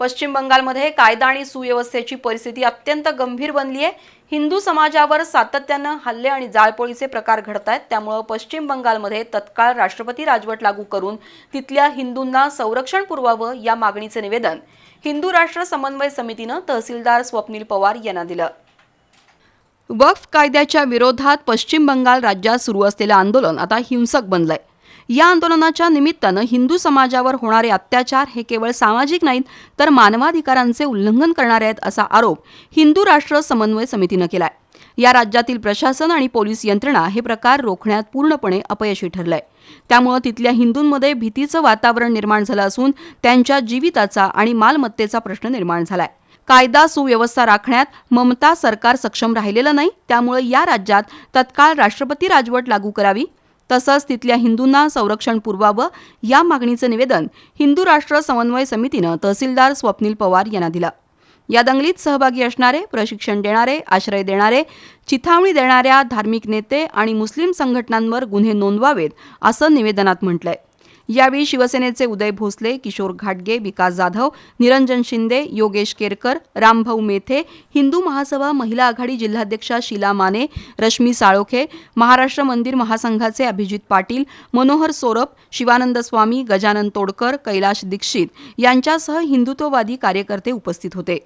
पश्चिम बंगालमध्ये कायदा आणि सुव्यवस्थेची परिस्थिती अत्यंत गंभीर बनली आहे. हिंदू समाजावर सातत्यानं हल्ले आणि जाळपोळीचे प्रकार घडत आहेत. त्यामुळं पश्चिम बंगालमध्ये तत्काळ राष्ट्रपती राजवट लागू करून तिथल्या हिंदूंना संरक्षण पुरवावं या मागणीचे निवेदन हिंदू राष्ट्र समन्वय समितीनं तहसीलदार स्वप्नील पवार यांना दिलं. वक्फ कायद्याच्या विरोधात पश्चिम बंगाल राज्यात सुरू असलेलं आंदोलन आता हिंसक बनलंय. या आंदोलनाच्या निमित्तानं हिंदू समाजावर होणारे अत्याचार हे केवळ सामाजिक नाहीत तर मानवाधिकारांचे उल्लंघन करणारे आहेत असा आरोप हिंदू राष्ट्र समन्वय समितीनं केलाय. या राज्यातील प्रशासन आणि पोलीस यंत्रणा हे प्रकार रोखण्यात पूर्णपणे अपयशी ठरलंय. त्यामुळं तिथल्या हिंदूंमध्ये भीतीचं वातावरण निर्माण झालं असून त्यांच्या जीविताचा आणि मालमत्तेचा प्रश्न निर्माण झालाय. कायदा सुव्यवस्था राखण्यात ममता सरकार सक्षम राहिलेलं नाही त्यामुळे या राज्यात तत्काळ राष्ट्रपती राजवट लागू करावी तसंच तिथल्या हिंदूंना संरक्षण पुरवावं या मागणीचं निवेदन हिंदू राष्ट्र समन्वय समितीनं तहसीलदार स्वप्नील पवार यांना दिलं. या दंगलीत सहभागी असणारे प्रशिक्षण देणारे आश्रय देणारे चिथावणी देणाऱ्या धार्मिक नेते आणि मुस्लिम संघटनांवर गुन्हे नोंदवावेत असं निवेदनात म्हटलंय. यावेळी शिवसेनेचे उदय भोसले किशोर घाटगे विकास जाधव निरंजन शिंदे योगेश केरकर रामभाऊ मेथे हिंदू महासभा महिला आघाडी जिल्हाध्यक्षा शीला माने रश्मी साळोखे महाराष्ट्र मंदिर महासंघाचे अभिजित पाटील मनोहर सोरप शिवानंद स्वामी गजानन तोडकर कैलाश दीक्षित यांच्यासह हिंदुत्ववादी कार्यकर्ते उपस्थित होते.